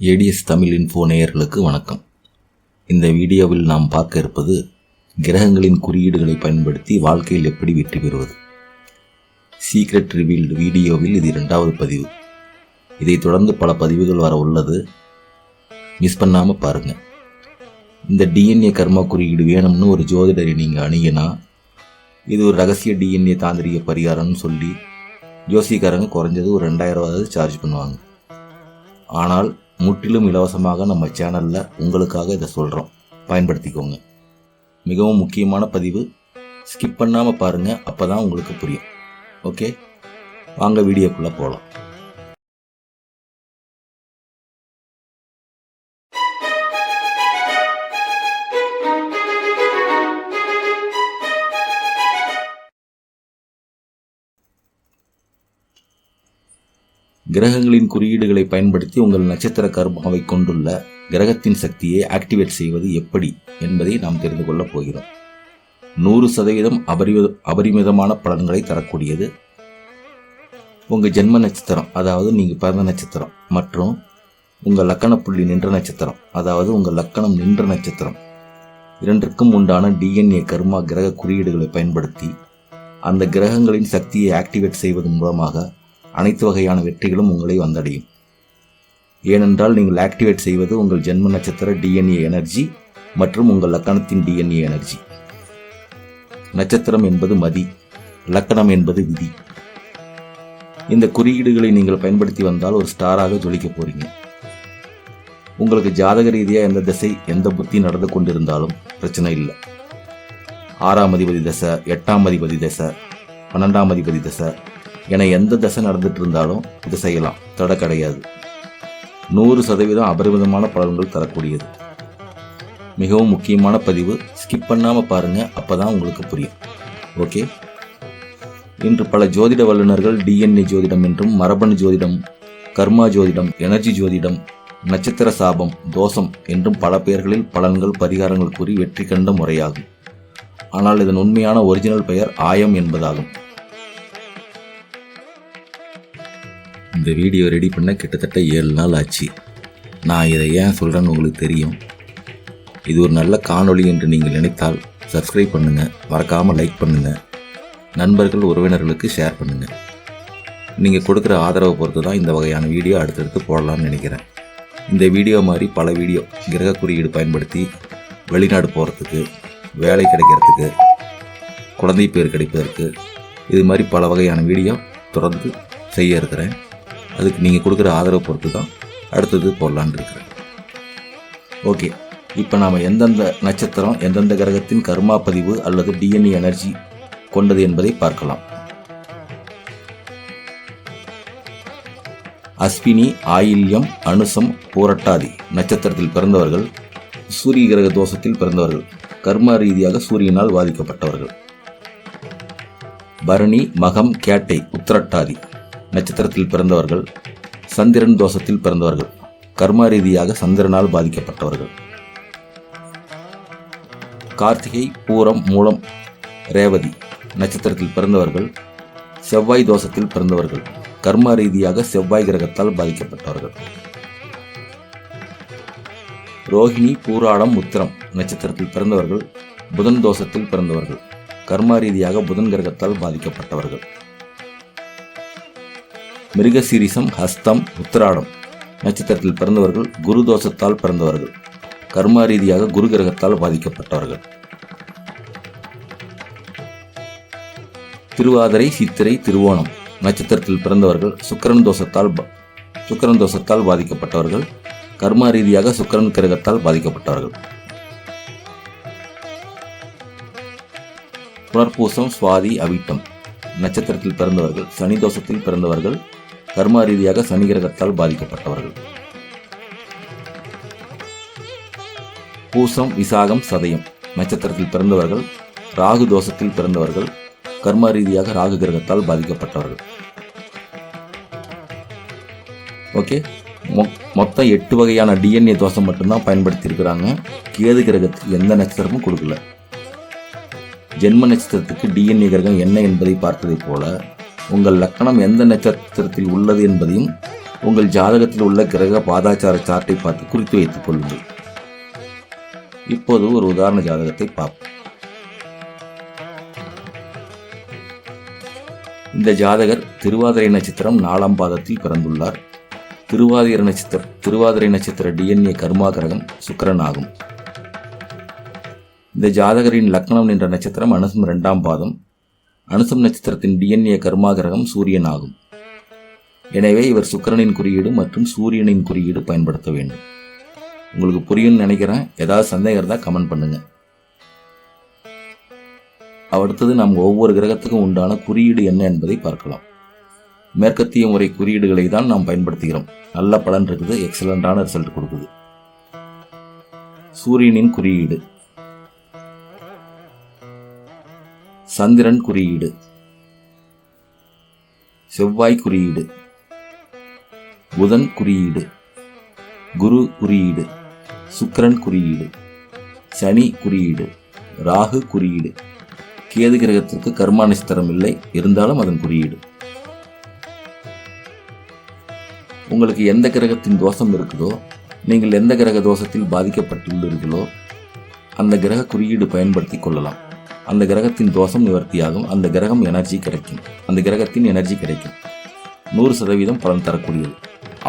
ADS Tamil info நேயர்களுக்கு வணக்கம். இந்த வீடியோவில் நாம் பார்க்க இருப்பது கிரகங்களின் குறியீடுகளை பயன்படுத்தி வாழ்க்கையில் எப்படி வெற்றி பெறுவது. சீக்ரெட் ரிவீல்டு வீடியோவில் இது இரண்டாவது பதிவு. இதைத் தொடர்ந்து பல பதிவுகள் வர உள்ளது. மிஸ் பண்ணாமல் பாருங்கள் இந்த டிஎன்ஏ கர்மா குறியீடு வேணும்னு ஒரு ஜோதிடரை நீங்கள் அணுகினா இது ஒரு ரகசிய டிஎன்ஏ தாந்திரிக பரிகாரம்னு சொல்லி ஜோசிக்காரங்க குறைஞ்சது ஒரு ரெண்டாயிரம் ரூபாவது சார்ஜ் பண்ணுவாங்க. ஆனால் முற்றிலும் இலவசமாக நம்ம சேனலில் உங்களுக்காக இதை சொல்கிறோம் பயன்படுத்திக்கோங்க. மிகவும் முக்கியமான பதிவு. ஸ்கிப் பண்ணாமல் பாருங்கள் அப்போ தான் உங்களுக்கு புரியும். ஓகே வாங்க வீடியோக்குள்ளே போகலாம் கிரகங்களின் குறியீடுகளை பயன்படுத்தி உங்கள் நட்சத்திர கர்மாவை கொண்டுள்ள கிரகத்தின் சக்தியை ஆக்டிவேட் செய்வது எப்படி என்பதை நாம் தெரிந்து கொள்ளப் போகிறோம். நூறு சதவீதம் அபரிம அபரிமிதமான பலன்களை தரக்கூடியது. உங்கள் ஜென்ம நட்சத்திரம் அதாவது நீங்கள் பிறந்த நட்சத்திரம் மற்றும் உங்கள் லக்கண புள்ளி நின்ற நட்சத்திரம் அதாவது உங்கள் லக்கணம் நின்ற நட்சத்திரம் இரண்டிற்கும் உண்டான டிஎன்ஏ கர்மா கிரக குறியீடுகளை பயன்படுத்தி அந்த கிரகங்களின் சக்தியை ஆக்டிவேட் செய்வதன் மூலமாக அனைத்து வகையான வெற்றிகளும் உங்களை வந்தடையும். ஏனென்றால் நீங்கள் ஆக்டிவேட் செய்வது உங்கள் ஜென்ம நட்சத்திர டிஎன்ஏ எனர்ஜி மற்றும் உங்கள் லக்கணத்தின் டிஎன்ஏ எனர்ஜி நட்சத்திரம் என்பது மதி லக்கணம் என்பது விதி. இந்த குறியீடுகளை நீங்கள் பயன்படுத்தி வந்தால் ஒரு ஸ்டாராக ஜொலிக்க போறீங்க. உங்களுக்கு ஜாதக ரீதியாக எந்த திசை எந்த புத்தி நடந்து கொண்டிருந்தாலும் பிரச்சனை இல்லை. ஆறாம் அதிபதி தசை எட்டாம் அதிபதி தசை பன்னெண்டாம் அதிபதி தசை என எந்த தசை நடந்துட்டு இருந்தாலும் இது செய்யலாம். தடை கிடையாது. நூறு சதவீதம் அபரிமிதமான பலன்கள் தரக்கூடியது. மிகவும் முக்கியமான பதிவு ஸ்கிப் பண்ணாமல் பாருங்கள் அப்போ தான் உங்களுக்கு புரியும். ஓகே இன்று பல ஜோதிட வல்லுநர்கள் டிஎன்ஏ ஜோதிடம் என்றும் மரபணு ஜோதிடம் கர்மா ஜோதிடம் எனர்ஜி ஜோதிடம் நட்சத்திர சாபம் தோஷம் என்றும் பல பெயர்களில் பலன்கள் பரிகாரங்கள் கூறி வெற்றி கண்ட முறையாகும். ஆனால் இதன் உண்மையான ஒரிஜினல் பெயர் ஆயம் என்பதாகும். இந்த வீடியோ ரெடி பண்ண கிட்டத்தட்ட ஏழு நாள் ஆச்சு. நான் இதை ஏன் சொல்கிறேன்னு உங்களுக்கு தெரியும். இது ஒரு நல்ல காணொளி என்று நீங்கள் நினைத்தால் சப்ஸ்கிரைப் பண்ணுங்கள் மறக்காமல் லைக் பண்ணுங்கள் நண்பர்கள் உறவினர்களுக்கு ஷேர் பண்ணுங்கள் நீங்கள் கொடுக்குற ஆதரவை பொறுத்து தான் இந்த வகையான வீடியோ அடுத்தடுத்து போடலாம்னு நினைக்கிறேன். இந்த வீடியோ மாதிரி பல வீடியோ கிரக குறியீடு பயன்படுத்தி வெளிநாடு போகிறதுக்கு வேலை கிடைக்கிறதுக்கு குழந்தை பேர் கிடைப்பதற்கு இது மாதிரி பல வகையான வீடியோ தொடர்ந்து செய்ய இருக்கிறேன். அதுக்கு நீங்கள் கொடுக்குற ஆதரவை பொறுத்து தான் அடுத்தது போடலான் இருக்கிறேன். ஓகே. இப்போ நாம் எந்தெந்த நட்சத்திரம் எந்தெந்த கிரகத்தின் கர்மா பதிவு அல்லது டிஎன்ஏ எனர்ஜி கொண்டது என்பதை பார்க்கலாம். அஸ்வினி ஆயில்யம் அனுசம் பூரட்டாதி நட்சத்திரத்தில் பிறந்தவர்கள் சூரிய கிரக தோஷத்தில் பிறந்தவர்கள் கர்ம ரீதியாக சூரியனால் பாதிக்கப்பட்டவர்கள். பரணி மகம் கேட்டை உத்திரட்டாதி. நட்சத்திரத்தில் பிறந்தவர்கள் சந்திரன் தோஷத்தில் பிறந்தவர்கள் கர்மா ரீதியாக சந்திரனால் பாதிக்கப்பட்டவர்கள். கார்த்திகை பூரம் மூலம் ரேவதி நட்சத்திரத்தில் பிறந்தவர்கள் செவ்வாய் தோஷத்தில் பிறந்தவர்கள் கர்மா ரீதியாக செவ்வாய் கிரகத்தால் பாதிக்கப்பட்டவர்கள். ரோஹிணி பூராடம் உத்திரம் நட்சத்திரத்தில் பிறந்தவர்கள் புதன் தோஷத்தில் பிறந்தவர்கள் கர்மா ரீதியாக புதன் கிரகத்தால் பாதிக்கப்பட்டவர்கள். மிருகசீரிசம் ஹஸ்தம் உத்திராடம். நட்சத்திரத்தில் பிறந்தவர்கள் குரு தோஷத்தால் பிறந்தவர்கள். கர்மா ரீதியாக குரு கிரகத்தால் பாதிக்கப்பட்டவர்கள். திருவாதிரை சித்திரை திருவோணம். நட்சத்திரத்தில் பிறந்தவர்கள் சுக்கரன் தோஷத்தால் சுக்கரன் தோஷத்தால் பாதிக்கப்பட்டவர்கள். கர்மா ரீதியாக சுக்கரன் கிரகத்தால் பாதிக்கப்பட்டவர்கள். புனர்பூசம் சுவாதி அவிட்டம். நட்சத்திரத்தில் பிறந்தவர்கள் சனி தோஷத்தில் பிறந்தவர்கள். கர்மா ரீதியாக சனி கிரகத்தால் பாதிக்கப்பட்டவர்கள். பூசம் விசாகம் சதயம். நட்சத்திரத்தில் பிறந்தவர்கள் ராகு தோஷத்தில் பிறந்தவர்கள் கர்மா ரீதியாக ராகு கிரகத்தால் பாதிக்கப்பட்டவர்கள். ஓகே? மொத்தம் எட்டு வகையான டிஎன்ஏ தோஷம் மட்டும்தான் பயன்படுத்தியிருக்கிறாங்க. கேது கிரகத்துக்கு எந்த நட்சத்திரமும் கொடுக்கல. ஜென்ம நட்சத்திரத்துக்கு டிஎன்ஏ கிரகம் என்ன என்பதை பார்த்ததைப் போல உங்கள் லக்கணம் எந்த நட்சத்திரத்தில் உள்ளது என்பதையும் உங்கள் ஜாதகத்தில் உள்ள கிரக பாதாச்சார சார்ட்டை பார்த்து குறித்து வைத்துக் கொள்ளுங்கள். இப்போது ஒரு உதாரண ஜாதகத்தை பார்ப்போம். இந்த ஜாதகர் திருவாதிரை நட்சத்திரம் நாலாம் பாதத்தில் பிறந்துள்ளார். திருவாதிரை நட்சத்திர திருவாதிரை நட்சத்திர டிஎன்ஏ கர்மா கிரகம் சுக்கரன் ஆகும். இந்த ஜாதகரின் லக்னம் என்ற நட்சத்திரம் அனுசம் இரண்டாம் பாதம் அனுசம் நட்சத்திரத்தின் டிஎன்ஏ கர்மாகிரகம் சூரியன் ஆகும் எனவே இவர் சுக்கிரனின் குறியீடு மற்றும் சூரியனின் குறியீடு பயன்படுத்த வேண்டும். உங்களுக்கு புரியும்னு நினைக்கிறேன். ஏதாவது சந்தேகம் இருந்தால் கமெண்ட் பண்ணுங்க. அடுத்தது நாம் ஒவ்வொரு கிரகத்துக்கும் உண்டான குறியீடு என்ன என்பதை பார்க்கலாம். மேற்கத்திய முறை குறியீடுகளை தான் நாம் பயன்படுத்துகிறோம். நல்ல பலன் இருக்குது எக்ஸலண்டான ரிசல்ட் கொடுக்குது. சூரியனின் குறியீடு. சந்திரன் குறியீடு. செவ்வாய் குறியீடு. புதன் குறியீடு. குரு குறியீடு. சுக்கிரன் குறியீடு. சனி குறியீடு. ராகு குறியீடு. கேது கிரகத்திற்கு கர்மானிஸ்தரம் இல்லை. இருந்தாலும் அதன் குறியீடு. உங்களுக்கு எந்த கிரகத்தின் தோஷம் இருக்குதோ நீங்கள் எந்த கிரக தோஷத்தில் பாதிக்கப்பட்டுள்ளீர்களோ அந்த கிரக குறியீடு பயன்படுத்தி கொள்ளலாம். அந்த கிரகத்தின் தோஷம் நிவர்த்தியாகும். அந்த கிரகம் எனர்ஜி கிடைக்கும். அந்த கிரகத்தின் எனர்ஜி கிடைக்கும். நூறு சதவீதம் பலன் தரக்கூடியது.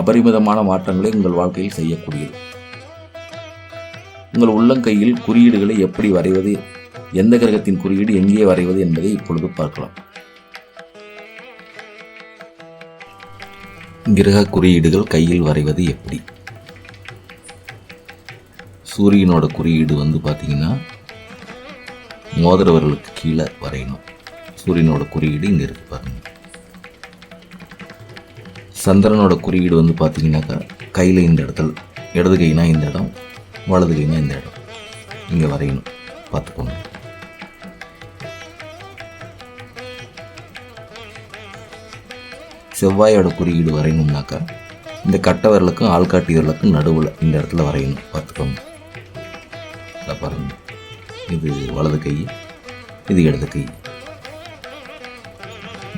அபரிமிதமான மாற்றங்களை உங்கள் வாழ்க்கையில் செய்யக்கூடியது. உங்கள் உள்ளங்கையில் குறியீடுகளை எப்படி வரைவது? எந்த கிரகத்தின் குறியீடு எங்கே வரைவது என்பதை இப்பொழுது பார்க்கலாம். கிரக குறியீடுகள் கையில் வரைவது எப்படி? சூரியனோட குறியீடு வந்து பார்த்தீங்கன்னா மோதிரவர்களுக்கு கீழே வரையணும். சூரியனோட குறியீடு இங்கே இருக்கு பாருங்க. சந்திரனோட குறியீடு வந்து பார்த்தீங்கன்னாக்கா கையில் இந்த இடத்துல இடது கைனா இந்த இடம் வலது கைனா இந்த இடம். இங்கே வரையணும். பார்த்துக்கோங்க. செவ்வாயோட குறியீடு வரையணும்னாக்கா இந்த கட்டை விரலுக்கும் ஆள்காட்டி விரலுக்கும் நடுவில் இந்த இடத்துல வரையணும். பார்த்துக்கோங்க. பாருங்கள் பாருங்க. இது வலது கை இது இடது கை.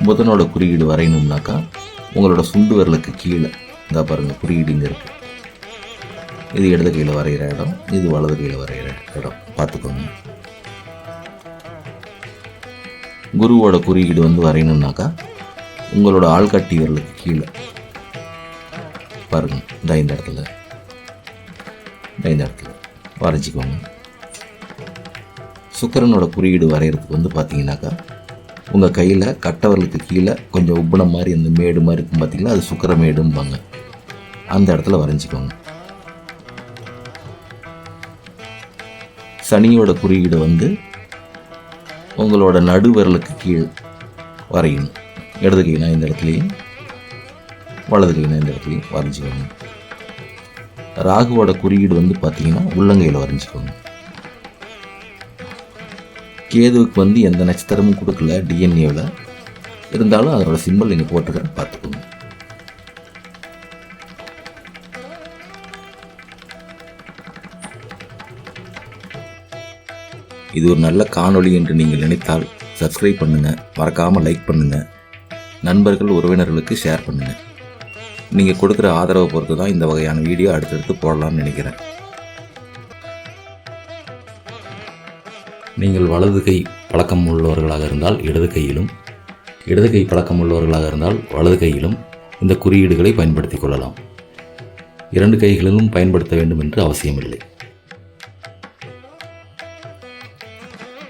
புதனோட குறியீடு வரையணும்னாக்கா உங்களோட சுண்டு விரலுக்கு கீழே இந்த பாருங்க குறியீடு இங்கே இருக்குது இது இடது கையில் வரைகிற இடம் இது வலது கையில் வரைகிற இடம். பார்த்துக்கோங்க. குருவோட குறியீடு வந்து வரையணும்னாக்கா உங்களோட ஆள்காட்டி விரலுக்கு கீழே. பாருங்க இந்த இந்த இடத்துல இந்த இந்த இடத்துல. வரைஞ்சிக்கோங்க. சுக்கரனோட குறியீடு வரைகிறதுக்கு வந்து பார்த்தீங்கன்னாக்கா உங்கள் கையில் கட்டவர்களுக்கு கீழே கொஞ்சம் உப்புன மாதிரி அந்த மேடு மாதிரி இருக்கும் பார்த்தீங்களா அது சுக்கர மேடும்பாங்க. அந்த இடத்துல வரைஞ்சிக்கோங்க. சனியோட குறியீடு வந்து உங்களோட நடுவிரலுக்கு கீழ் வரையணும் இடது கைனா இந்த இடத்துலையும் வலது கைனா இந்த இடத்துலையும் வரைஞ்சிக்கோங்க. ராகுவோட குறியீடு வந்து பார்த்தீங்கன்னா உள்ளங்கையில் வரைஞ்சிக்கோங்க. கேதுவுக்கு வந்து எந்த நட்சத்திரமும் கொடுக்கல டிஎன்ஏவில் இருந்தாலும் அதோட சிம்பிள் நீங்கள் போட்டுக்கிறேன் பார்த்துக்கோங்க. இது ஒரு நல்ல காணொளி என்று நீங்கள் நினைத்தால் சப்ஸ்கிரைப் பண்ணுங்கள் மறக்காமல் லைக் பண்ணுங்கள் நண்பர்கள் உறவினர்களுக்கு ஷேர் பண்ணுங்கள் நீங்கள் கொடுக்குற ஆதரவை பொறுத்து தான் இந்த வகையான வீடியோ அடுத்தடுத்து போடலாம்னு நினைக்கிறேன். நீங்கள் வலது கை பழக்கம் உள்ளவர்களாக இருந்தால் இடது கையிலும் இடது கை பழக்கம் உள்ளவர்களாக இருந்தால் வலது கையிலும் இந்த குறியீடுகளை பயன்படுத்திக் கொள்ளலாம். இரண்டு கைகளிலும் பயன்படுத்த வேண்டும் என்று அவசியமில்லை.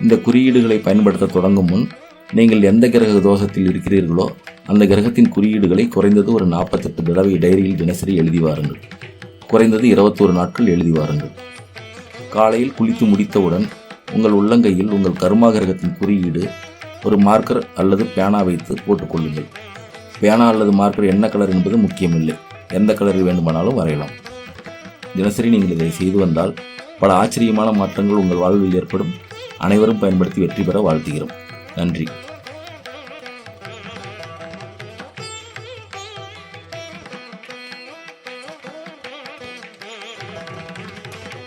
இந்த குறியீடுகளை பயன்படுத்த தொடங்கும் முன் நீங்கள் எந்த கிரக தோஷத்தில் இருக்கிறீர்களோ அந்த கிரகத்தின் குறியீடுகளை குறைந்தது ஒரு நாற்பத்தெட்டு தடவை டைரியில் தினசரி எழுதி வாருங்கள். குறைந்தது இருபத்தோரு நாட்கள் எழுதி வாருங்கள். காலையில் குளித்து முடித்தவுடன் உங்கள் உள்ளங்கையில் உங்கள் கருமாகிரகத்தின் குறியீடு ஒரு மார்க்கர் அல்லது பேனா வைத்து போட்டுக்கொள்ளுங்கள். பேனா அல்லது மார்க்கர் என்ன கலர் என்பது முக்கியமில்லை. எந்த கலரில் வேண்டுமானாலும் வரையலாம். தினசரி நீங்கள் இதை செய்து வந்தால் பல ஆச்சரியமான மாற்றங்கள் உங்கள் வாழ்வில் ஏற்படும். அனைவரும் பயன்படுத்தி வெற்றி பெற வாழ்த்துகிறோம். நன்றி.